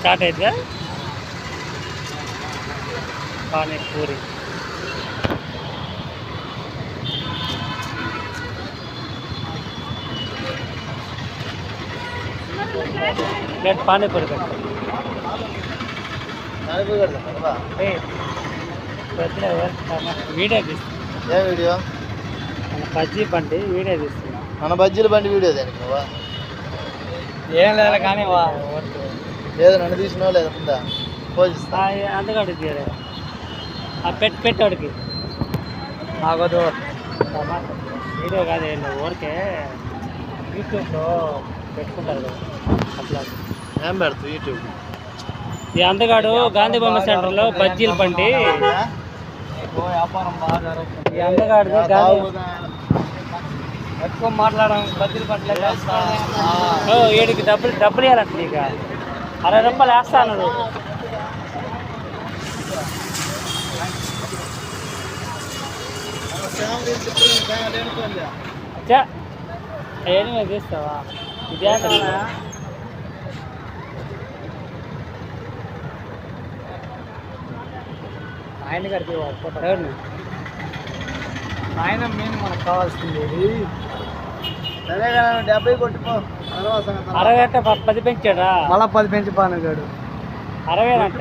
Start అయితే panipuri. Plate panipuri. Video తీస్తున్నా ఏ video? మన బజ్జీ బండి వీడియో తీస్తున్నా. మన బజ్జీల బండి వీడియో దేనికి ఏం లేదు కానీ లేదు నన్ను తీసినావా లేదా ముందా పోజిస్తా తీయలే. ఆ పెట్టి పెట్టాడికి ఆగదు వీడియో కాదు ఊరికే యూట్యూబ్లో పెట్టుకుంటారు కదా అట్లా. ఏం పెడతావు యూట్యూబ్? ఈ అందగాడు గాంధీ బొమ్మ సెంటర్లో బజ్జీల బండి వ్యాపారం బాగా ఈ అందగాడు గాంధీ ఎక్కువ మాట్లాడడం బజ్జీల ఓ వీడికి డబ్బులు డబ్బులు ఇవ్వాలంట నీక. అరవై రూపాయలు వేస్తా అన్నాడు చా అవన్నీ మేము తీస్తావా? ఏంటన్నా? ఆయన గారికి ఆయన మెయిన్ మనకు కావాల్సింది. సరే కదా డెబ్బై కొట్టుకో. అరవై అంటే పది పెంచాడా? మళ్ళా పది పెంచి పానగాడు అరవై అంట